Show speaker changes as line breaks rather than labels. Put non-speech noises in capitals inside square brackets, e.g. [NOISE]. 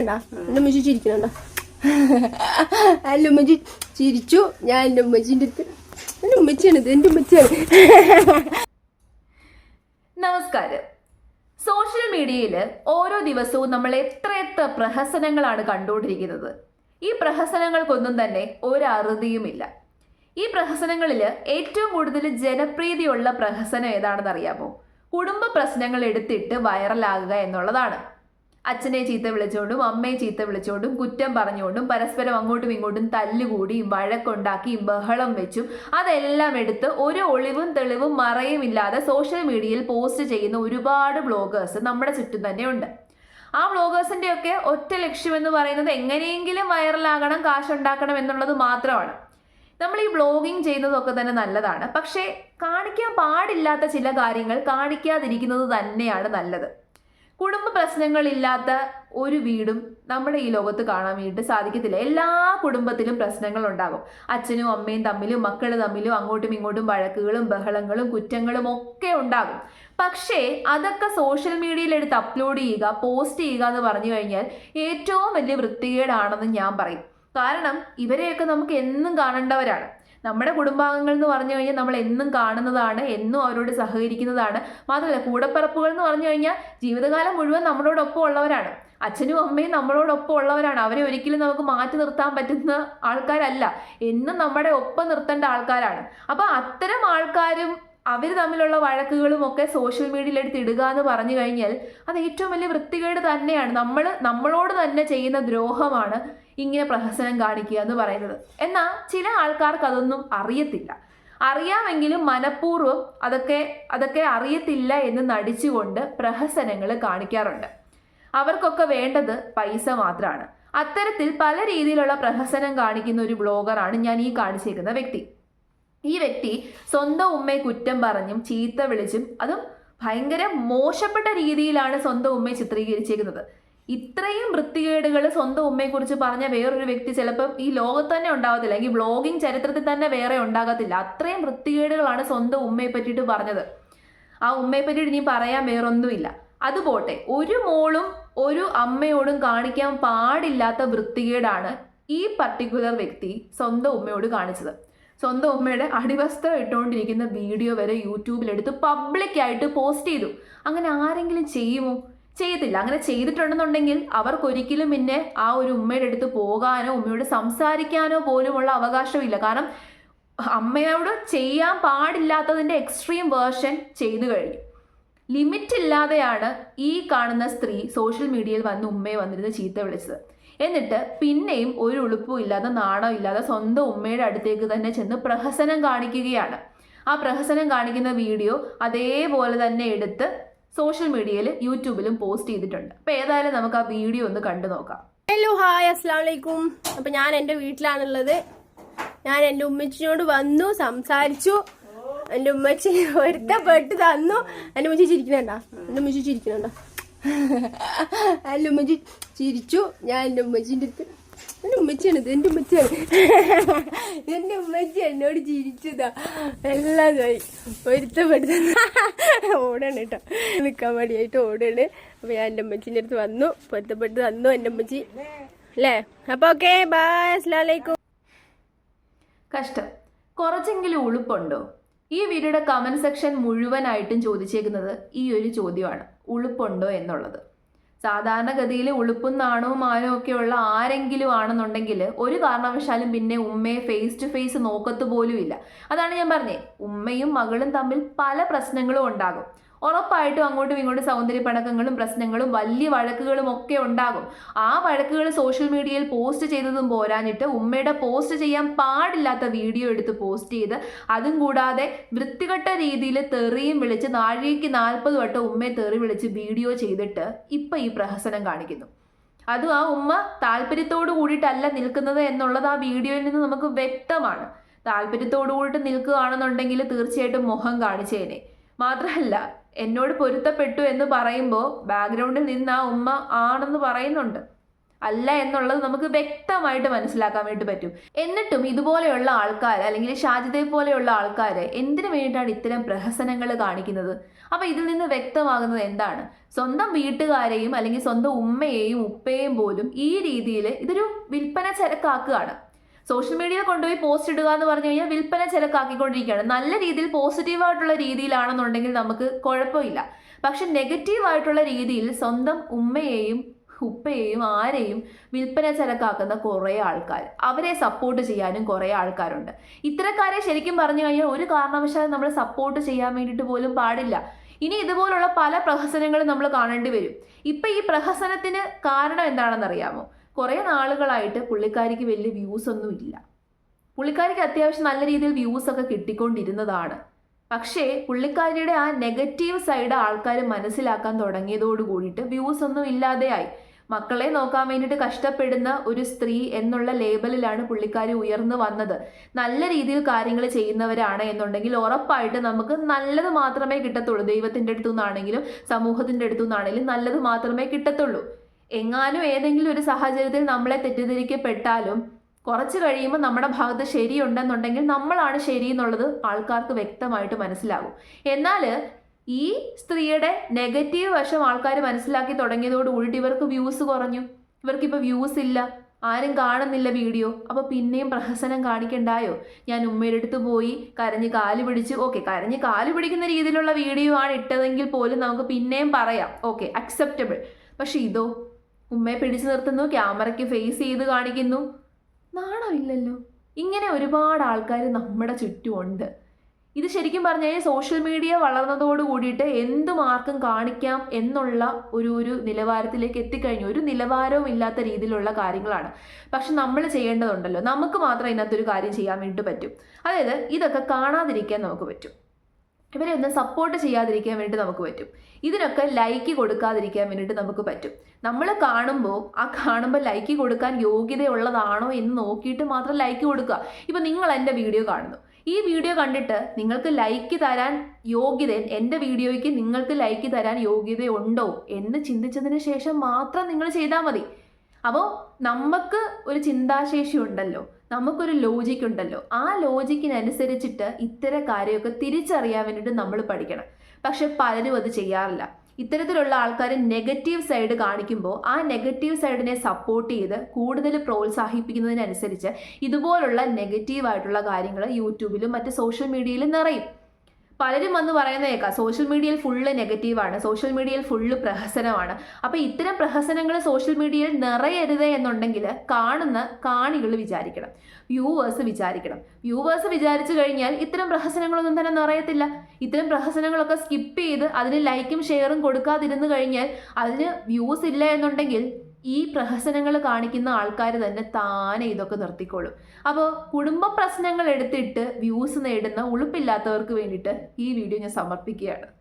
എന്റെ ഉമ്മച്ചി ചിരിക്കണണ്ട എന്റെ ഉമ്മച്ചി ചിരിച്ചു. ഞാൻ എന്റെ ഉമ്മച്ചിന്റെ അടുത്ത് ഉമ്മച്ചിയാണിത് എന്റെ ഉമ്മച്ചിയാണ്.
നമസ്കാരം. സോഷ്യൽ മീഡിയയിൽ ഓരോ ദിവസവും നമ്മൾ എത്രയെത്ര എത്ര പ്രഹസനങ്ങളാണ് കണ്ടുകൊണ്ടിരിക്കുന്നത്. ഈ പ്രഹസനങ്ങൾക്കൊന്നും തന്നെ ഒരു അറുതിയുമില്ല. ഈ പ്രഹസനങ്ങളിൽ ഏറ്റവും കൂടുതൽ ജനപ്രീതിയുള്ള പ്രഹസനം ഏതാണെന്ന് അറിയാമോ? കുടുംബ പ്രശ്നങ്ങൾ എടുത്തിട്ട് വൈറലാകുക എന്നുള്ളതാണ്. അച്ഛനെ ചീത്ത വിളിച്ചുകൊണ്ടും അമ്മയെ ചീത്ത വിളിച്ചുകൊണ്ടും കുറ്റം പറഞ്ഞുകൊണ്ടും പരസ്പരം അങ്ങോട്ടും ഇങ്ങോട്ടും തല്ലുകൂടിയും വഴക്കുണ്ടാക്കിയും ബഹളം വെച്ചും അതെല്ലാം എടുത്ത് ഒരു ഒളിവും തെളിവും മറയുമില്ലാതെ സോഷ്യൽ മീഡിയയിൽ പോസ്റ്റ് ചെയ്യുന്ന ഒരുപാട് ബ്ലോഗേഴ്സ് നമ്മുടെ ചുറ്റും തന്നെ ഉണ്ട്. ആ ബ്ലോഗേഴ്സിന്റെ ഒക്കെ ഒറ്റ ലക്ഷ്യം എന്ന് പറയുന്നത് എങ്ങനെയെങ്കിലും വൈറലാകണം കാശുണ്ടാക്കണം എന്നുള്ളത് മാത്രമാണ്. നമ്മൾ ഈ ബ്ലോഗിങ് ചെയ്യുന്നതൊക്കെ തന്നെ നല്ലതാണ്. പക്ഷേ കാണിക്കാൻ പാടില്ലാത്ത ചില കാര്യങ്ങൾ കാണിക്കാതിരിക്കുന്നത് തന്നെയാണ് നല്ലത്. കുടുംബ പ്രശ്നങ്ങളില്ലാത്ത ഒരു വീടും നമ്മുടെ ഈ ലോകത്ത് കാണാൻ വേണ്ടിയിട്ട് സാധിക്കത്തില്ല. എല്ലാ കുടുംബത്തിലും പ്രശ്നങ്ങൾ ഉണ്ടാകും അച്ഛനും അമ്മയും തമ്മിലും മക്കൾ തമ്മിലും അങ്ങോട്ടും ഇങ്ങോട്ടും വഴക്കുകളും ബഹളങ്ങളും കുറ്റങ്ങളും ഒക്കെ ഉണ്ടാകും. പക്ഷേ അതൊക്കെ സോഷ്യൽ മീഡിയയിൽ എടുത്ത് അപ്ലോഡ് ചെയ്യുക പോസ്റ്റ് ചെയ്യുക എന്ന് പറഞ്ഞു കഴിഞ്ഞാൽ ഏറ്റവും വലിയ വൃത്തികേടാണെന്ന് ഞാൻ പറയും. കാരണം ഇവരെയൊക്കെ നമുക്ക് എന്നും കാണേണ്ടവരാണ്. നമ്മുടെ കുടുംബാംഗങ്ങൾ എന്ന് പറഞ്ഞു കഴിഞ്ഞാൽ നമ്മൾ എന്നും കാണുന്നതാണ് എന്നും അവരോട് സഹകരിക്കുന്നതാണ്. മാത്രമല്ല കൂടപ്പിറപ്പുകൾ എന്ന് പറഞ്ഞു കഴിഞ്ഞാൽ ജീവിതകാലം മുഴുവൻ നമ്മളോടൊപ്പം ഉള്ളവരാണ്. അച്ഛനും അമ്മയും നമ്മളോടൊപ്പം ഉള്ളവരാണ്. അവരെ ഒരിക്കലും നമുക്ക് മാറ്റി നിർത്താൻ പറ്റുന്ന ആൾക്കാരല്ല. എന്നും നമ്മുടെ ഒപ്പം നിർത്തേണ്ട ആൾക്കാരാണ്. അപ്പോൾ അത്തരം ആൾക്കാരും അവർ തമ്മിലുള്ള വഴക്കുകളും ഒക്കെ സോഷ്യൽ മീഡിയയിൽ എടുത്ത് ഇടുക എന്ന് പറഞ്ഞു കഴിഞ്ഞാൽ അത് ഏറ്റവും വലിയ വൃത്തികേട് തന്നെയാണ്. നമ്മൾ നമ്മളോട് തന്നെ ചെയ്യുന്ന ദ്രോഹമാണ് ഇങ്ങനെ പ്രഹസനം കാണിക്കുക എന്ന് പറയുന്നത്. എന്നാൽ ചില ആൾക്കാർക്ക് അതൊന്നും അറിയത്തില്ല. അറിയാമെങ്കിലും മനഃപൂർവം അതൊക്കെ അതൊക്കെ അറിയത്തില്ല എന്ന് നടിച്ചുകൊണ്ട് പ്രഹസനങ്ങൾ കാണിക്കാറുണ്ട്. അവർക്കൊക്കെ വേണ്ടത് പൈസ മാത്രമാണ്. അത്തരത്തിൽ പല രീതിയിലുള്ള പ്രഹസനം കാണിക്കുന്ന ഒരു ബ്ലോഗറാണ് ഞാൻ ഈ കാണിച്ചിരിക്കുന്ന വ്യക്തി. ഈ വ്യക്തി സ്വന്തം ഉമ്മയെ കുറ്റം പറഞ്ഞും ചീത്ത വിളിച്ചും അതും ഭയങ്കര മോശപ്പെട്ട രീതിയിലാണ് സ്വന്തം ഉമ്മയെ ചിത്രീകരിച്ചേക്കുന്നത്. ഇത്രയും വൃത്തികേടുകൾ സ്വന്തം ഉമ്മയെക്കുറിച്ച് പറഞ്ഞ വേറൊരു വ്യക്തി ചിലപ്പം ഈ ലോകത്ത് തന്നെ ഉണ്ടാകത്തില്ല അല്ലെങ്കിൽ ബ്ലോഗിങ് ചരിത്രത്തിൽ തന്നെ വേറെ ഉണ്ടാകത്തില്ല. അത്രയും വൃത്തികേടുകളാണ് സ്വന്തം ഉമ്മയെ പറ്റിയിട്ട് പറഞ്ഞത്. ആ ഉമ്മയെ പറ്റിയിട്ട് ഇനി പറയാൻ വേറൊന്നുമില്ല. അതുപോട്ടെ ഒരു മോളും ഒരു അമ്മയോടും കാണിക്കാൻ പാടില്ലാത്ത വൃത്തികേടാണ് ഈ പർട്ടിക്കുലർ വ്യക്തി സ്വന്തം ഉമ്മയോട് കാണിച്ചത്. സ്വന്തം ഉമ്മയുടെ അടിവസ്ത്രം ഇട്ടുകൊണ്ടിരിക്കുന്ന വീഡിയോ വരെ യൂട്യൂബിലെടുത്ത് പബ്ലിക്കായിട്ട് പോസ്റ്റ് ചെയ്തു. അങ്ങനെ ആരെങ്കിലും ചെയ്യുമോ? ചെയ്യത്തില്ല അങ്ങനെ ചെയ്തിട്ടുണ്ടെന്നുണ്ടെങ്കിൽ അവർക്കൊരിക്കലും പിന്നെ ആ ഒരു ഉമ്മയുടെ അടുത്ത് പോകാനോ ഉമ്മയോട് സംസാരിക്കാനോ പോലുമുള്ള അവകാശമില്ല. കാരണം അമ്മയോട് ചെയ്യാൻ പാടില്ലാത്തതിന്റെ എക്സ്ട്രീം വേർഷൻ ചെയ്തു കഴിഞ്ഞു. ലിമിറ്റ് ഇല്ലാതെയാണ് ഈ കാണുന്ന സ്ത്രീ സോഷ്യൽ മീഡിയയിൽ വന്ന് ഉമ്മയെ വന്നിരുന്ന് ചീത്ത വിളിച്ചത്. എന്നിട്ട് പിന്നെയും ഒരു ഉളുപ്പും ഇല്ലാതെ നാണം ഇല്ലാതെ സ്വന്തം ഉമ്മയുടെ അടുത്തേക്ക് തന്നെ ചെന്ന് പ്രഹസനം കാണിക്കുകയാണ്. ആ പ്രഹസനം കാണിക്കുന്ന വീഡിയോ അതേപോലെ തന്നെ എടുത്ത് സോഷ്യൽ മീഡിയയിൽ യൂട്യൂബിലും പോസ്റ്റ് ചെയ്തിട്ടുണ്ട്. അപ്പോൾ ഏതായാലും നമുക്ക് ആ വീഡിയോ ഒന്ന് കണ്ടു നോക്കാം.
ഹലോ ഹായ് അസ്സാം വലൈക്കും അപ്പൊ ഞാൻ എന്റെ വീട്ടിലാണുള്ളത്. ഞാൻ എന്റെ ഉമ്മച്ചിനോട് വന്നു സംസാരിച്ചു. എന്റെ ഉമ്മച്ചി ഒരുത്തപ്പെട്ട് തന്നു. എന്റെ ഉമ്മച്ചി ചിരിക്കുന്നുണ്ടോ? എന്റെ ഉമ്മച്ചി ചിരിക്കുന്നുണ്ടോ? [LAUGHS] എന്റെ ഉമ്മച്ചി ചിരിച്ചു. ഞാൻ എന്റെ ഉമ്മച്ചിന്റെ അടുത്ത് എന്റെ ഇത് എന്റെ ഉമ്മച്ചിയാണ്. എന്റെ ഉമ്മച്ചി എന്നോട് ചിരിച്ചതാ. എല്ലാതായി ഒരുത്തപ്പെട്ട് ഓടാണ് കേട്ടോ. നിൽക്കാൻ മടിയായിട്ട് ഓടാണ്. അപ്പോൾ ഞാൻ എന്റെ ഉമ്മച്ചിന്റെ അടുത്ത് വന്നു പൊരുത്തപ്പെട്ട് വന്നു എന്റെ ഉമ്മച്ചി. അല്ലേ? അപ്പൊ ഓക്കെ ബായ് അസ്സലാമു അലൈക്കും.
കഷ്ടം. കുറച്ചെങ്കിലും ഉളുപ്പുണ്ടോ? ഈ വീഡിയോയുടെ കമന്റ് സെക്ഷൻ മുഴുവനായിട്ടും ചോദിച്ചേക്കുന്നത് ഈ ഒരു ചോദ്യമാണ്. ഉളുപ്പുണ്ടോ എന്നുള്ളത്. സാധാരണഗതിയിൽ ഉളുപ്പും നാണവും മാനവും ഒക്കെ ഉള്ള ആരെങ്കിലും ആണെന്നുണ്ടെങ്കിൽ ഒരു കാരണവശാലും പിന്നെ ഉമ്മയെ ഫേസ് ടു ഫേസ് നോക്കത്ത് പോലും ഇല്ല അതാണ് ഞാൻ പറഞ്ഞേ. ഉമ്മയും മകളും തമ്മിൽ പല പ്രശ്നങ്ങളും ഉണ്ടാകും. ഉറപ്പായിട്ടും അങ്ങോട്ടും ഇങ്ങോട്ടും സൗന്ദര്യ പണക്കങ്ങളും പ്രശ്നങ്ങളും വലിയ വഴക്കുകളും ഒക്കെ ഉണ്ടാകും. ആ വഴക്കുകൾ സോഷ്യൽ മീഡിയയിൽ പോസ്റ്റ് ചെയ്തതും പോരാഞ്ഞിട്ട് ഉമ്മയുടെ പോസ്റ്റ് ചെയ്യാൻ പാടില്ലാത്ത വീഡിയോ എടുത്ത് പോസ്റ്റ് ചെയ്ത് അതും കൂടാതെ വൃത്തികെട്ട രീതിയിൽ തെറിയും വിളിച്ച് നാഴികയ്ക്ക് നാൽപ്പത് വട്ടം ഉമ്മയെ തെറി വിളിച്ച് വീഡിയോ ചെയ്തിട്ട് ഇപ്പൊ ഈ പ്രഹസനം കാണിക്കുന്നു. അതും ആ ഉമ്മ താല്പര്യത്തോടു കൂടിയിട്ടല്ല നിൽക്കുന്നത് എന്നുള്ളത് ആ വീഡിയോയിൽ നിന്ന് നമുക്ക് വ്യക്തമാണ്. താല്പര്യത്തോടു കൂടിയിട്ട് നിൽക്കുകയാണെന്നുണ്ടെങ്കിൽ തീർച്ചയായിട്ടും മുഖം കാണിച്ചേനെ. മാത്രമല്ല എന്നോട് പൊരുത്തപ്പെട്ടു എന്ന് പറയുമ്പോൾ ബാക്ക്ഗ്രൗണ്ടിൽ നിന്ന് ആ ഉമ്മ ആണെന്ന് പറയുന്നുണ്ട്. അല്ല എന്നുള്ളത് നമുക്ക് വ്യക്തമായിട്ട് മനസ്സിലാക്കാൻ വേണ്ടി പറ്റും. എന്നിട്ടും ഇതുപോലെയുള്ള ആൾക്കാർ അല്ലെങ്കിൽ ഷാജിദെ പോലെയുള്ള ആൾക്കാർ എന്തിനു വേണ്ടിയിട്ടാണ് ഇത്തരം പ്രഹസനങ്ങൾ കാണിക്കുന്നത്? അപ്പൊ ഇതിൽ നിന്ന് വ്യക്തമാകുന്നത് എന്താണ്? സ്വന്തം വീട്ടുകാരെയും അല്ലെങ്കിൽ സ്വന്തം ഉമ്മയെയും ഉപ്പയെയും പോലും ഈ രീതിയിൽ ഇതൊരു വിൽപ്പന ചരക്കാക്കുകയാണ്. സോഷ്യൽ മീഡിയയിൽ കൊണ്ടുപോയി പോസ്റ്റ് ഇടുക എന്ന് പറഞ്ഞു കഴിഞ്ഞാൽ വിൽപ്പന ചിലക്കാക്കിക്കൊണ്ടിരിക്കുകയാണ് നല്ല രീതിയിൽ പോസിറ്റീവായിട്ടുള്ള രീതിയിലാണെന്നുണ്ടെങ്കിൽ നമുക്ക് കുഴപ്പമില്ല. പക്ഷെ നെഗറ്റീവായിട്ടുള്ള രീതിയിൽ സ്വന്തം ഉമ്മയെയും ഉപ്പയെയും ആരെയും വിൽപ്പന ചരക്കാക്കുന്ന കുറേ ആൾക്കാർ അവരെ സപ്പോർട്ട് ചെയ്യാനും കുറേ ആൾക്കാരുണ്ട്. ഇത്തരക്കാരെ ശരിക്കും പറഞ്ഞു കഴിഞ്ഞാൽ ഒരു കാരണവശാലും നമ്മൾ സപ്പോർട്ട് ചെയ്യാൻ വേണ്ടിയിട്ട് പോലും പാടില്ല. ഇനി ഇതുപോലുള്ള പല പ്രഹസനങ്ങളും നമ്മൾ കാണേണ്ടി വരും. ഇപ്പൊ ഈ പ്രഹസനത്തിന് കാരണം എന്താണെന്ന് അറിയാമോ കുറേ നാളുകളായിട്ട് പുള്ളിക്കാരിക്ക് വലിയ വ്യൂസ് ഒന്നും ഇല്ല. പുള്ളിക്കാരിക്ക് അത്യാവശ്യം നല്ല രീതിയിൽ വ്യൂസ് ഒക്കെ കിട്ടിക്കൊണ്ടിരുന്നതാണ്. പക്ഷേ പുള്ളിക്കാരിയുടെ ആ നെഗറ്റീവ് സൈഡ് ആൾക്കാർ മനസ്സിലാക്കാൻ തുടങ്ങിയതോട് കൂടിയിട്ട് വ്യൂസ് ഒന്നും ഇല്ലാതെയായി മക്കളെ നോക്കാൻ വേണ്ടിയിട്ട് കഷ്ടപ്പെടുന്ന ഒരു സ്ത്രീ എന്നുള്ള ലേബലിലാണ് പുള്ളിക്കാരി ഉയർന്നു വന്നത്. നല്ല രീതിയിൽ കാര്യങ്ങൾ ചെയ്യുന്നവരാണ് എന്നുണ്ടെങ്കിൽ ഉറപ്പായിട്ട് നമുക്ക് നല്ലത് മാത്രമേ കിട്ടത്തുള്ളൂ. ദൈവത്തിന്റെ അടുത്തു നിന്നാണെങ്കിലും സമൂഹത്തിന്റെ അടുത്തു നിന്നാണെങ്കിലും നല്ലത് മാത്രമേ കിട്ടത്തുള്ളൂ. എങ്ങാനും ഏതെങ്കിലും ഒരു സാഹചര്യത്തിൽ നമ്മളെ തെറ്റിദ്ധരിക്കപ്പെട്ടാലും കുറച്ച് കഴിയുമ്പോൾ നമ്മുടെ ഭാഗത്ത് ശരിയുണ്ടെന്നുണ്ടെങ്കിൽ നമ്മളാണ് ശരി എന്നുള്ളത് ആൾക്കാർക്ക് വ്യക്തമായിട്ട് മനസ്സിലാകും. എന്നാൽ ഈ സ്ത്രീയുടെ നെഗറ്റീവ് വശം ആൾക്കാർ മനസ്സിലാക്കി തുടങ്ങിയതോടുകൂടിയിട്ട് ഇവർക്ക് വ്യൂസ് കുറഞ്ഞു. ഇവർക്കിപ്പോൾ വ്യൂസ് ഇല്ല. ആരും കാണുന്നില്ല വീഡിയോ. അപ്പോൾ പിന്നെയും പ്രഹസനം കാണിക്കണ്ടായോ? ഞാൻ ഉമ്മയുടെ അടുത്ത് പോയി കരഞ്ഞ് കാൽ പിടിച്ച് ഓക്കെ കരഞ്ഞ് കാൽ പിടിക്കുന്ന രീതിയിലുള്ള വീഡിയോ ആണ് ഇട്ടതെങ്കിൽ പോലും നമുക്ക് പിന്നെയും പറയാം. ഓക്കെ അക്സെപ്റ്റബിൾ പക്ഷേ ഇതോ? ഉമ്മയെ പിടിച്ചു നിർത്തുന്നു ക്യാമറയ്ക്ക് ഫേസ് ചെയ്ത് കാണിക്കുന്നു. നാണമില്ലല്ലോ ഇങ്ങനെ ഒരുപാട് ആൾക്കാർ നമ്മുടെ ചുറ്റുമുണ്ട് ഇത് ശരിക്കും പറഞ്ഞു കഴിഞ്ഞാൽ സോഷ്യൽ മീഡിയ വളർന്നതോട് കൂടിയിട്ട് എന്തും ആർക്കും കാണിക്കാം എന്നുള്ള ഒരു ഒരു നിലവാരത്തിലേക്ക് എത്തിക്കഴിഞ്ഞു. ഒരു നിലവാരവും ഇല്ലാത്ത രീതിയിലുള്ള കാര്യങ്ങളാണ്. പക്ഷെ നമ്മൾ ചെയ്യേണ്ടതുണ്ടല്ലോ. നമുക്ക് മാത്രം ഇതിനകത്തൊരു കാര്യം ചെയ്യാൻ വേണ്ടി പറ്റും. അതായത് ഇതൊക്കെ കാണാതിരിക്കാൻ നമുക്ക് പറ്റും. ഇവരെ ഒന്ന് സപ്പോർട്ട് ചെയ്യാതിരിക്കാൻ വേണ്ടി നമുക്ക് പറ്റും. ഇതിനൊക്കെ ലൈക്ക് കൊടുക്കാതിരിക്കാൻ വേണ്ടിയിട്ട് നമുക്ക് പറ്റും. നമ്മൾ കാണുമ്പോൾ ആ കാണുമ്പോൾ ലൈക്ക് കൊടുക്കാൻ യോഗ്യതയുള്ളതാണോ എന്ന് നോക്കിയിട്ട് മാത്രം ലൈക്ക് കൊടുക്കുക. ഇപ്പം നിങ്ങൾ എന്റെ വീഡിയോ കാണുന്നു. ഈ വീഡിയോ കണ്ടിട്ട് നിങ്ങൾക്ക് ലൈക്ക് തരാൻ യോഗ്യത എന്റെ വീഡിയോയ്ക്ക് നിങ്ങൾക്ക് ലൈക്ക് തരാൻ യോഗ്യതയുണ്ടോ എന്ന് ചിന്തിച്ചതിന് ശേഷം മാത്രം നിങ്ങൾ ചെയ്താൽ മതി. അപ്പോൾ നമുക്ക് ഒരു ചിന്താശേഷി ഉണ്ടല്ലോ. നമുക്കൊരു ലോജിക് ഉണ്ടല്ലോ. ആ ലോജിക്കിനനുസരിച്ചിട്ട് ഇത്തരം കാര്യമൊക്കെ തിരിച്ചറിയാൻ വേണ്ടിയിട്ട് നമ്മൾ പഠിക്കണം. പക്ഷെ പലരും അത് ചെയ്യാറില്ല. ഇത്തരത്തിലുള്ള ആൾക്കാർ നെഗറ്റീവ് സൈഡ് കാണിക്കുമ്പോൾ ആ നെഗറ്റീവ് സൈഡിനെ സപ്പോർട്ട് ചെയ്ത് കൂടുതൽ പ്രോത്സാഹിപ്പിക്കുന്നതിനനുസരിച്ച് ഇതുപോലുള്ള നെഗറ്റീവായിട്ടുള്ള കാര്യങ്ങൾ യൂട്യൂബിലും മറ്റ് സോഷ്യൽ മീഡിയയിലും നിറയും. പലരും വന്ന് പറയുന്ന കേൾക്കാം. സോഷ്യൽ മീഡിയയിൽ ഫുള്ള് നെഗറ്റീവാണ് സോഷ്യൽ മീഡിയയിൽ ഫുള്ള് പ്രഹസനമാണ്. അപ്പോൾ ഇത്തരം പ്രഹസനങ്ങൾ സോഷ്യൽ മീഡിയയിൽ നിറയരുത് എന്നുണ്ടെങ്കിൽ കാണുന്ന കാണികൾ വിചാരിക്കണം. വ്യൂവേഴ്സ് വിചാരിക്കണം. വ്യൂവേഴ്സ് വിചാരിച്ചു കഴിഞ്ഞാൽ ഇത്തരം പ്രഹസനങ്ങളൊന്നും തന്നെ നിറയത്തില്ല. ഇത്തരം പ്രഹസനങ്ങളൊക്കെ സ്കിപ്പ് ചെയ്ത് അതിന് ലൈക്കും ഷെയറും കൊടുക്കാതിരുന്നു കഴിഞ്ഞാൽ അതിന് വ്യൂസ് ഇല്ല എന്നുണ്ടെങ്കിൽ ഈ പ്രഹസനങ്ങൾ കാണിക്കുന്ന ആൾക്കാർ തന്നെ താനെ ഇതൊക്കെ നിർത്തിക്കോളും. അപ്പോൾ കുടുംബ പ്രശ്നങ്ങൾ എടുത്തിട്ട് വ്യൂസ് നേടുന്ന ഉളുപ്പില്ലാത്തവർക്ക് വേണ്ടിയിട്ട് ഈ വീഡിയോ ഞാൻ സമർപ്പിക്കുകയാണ്.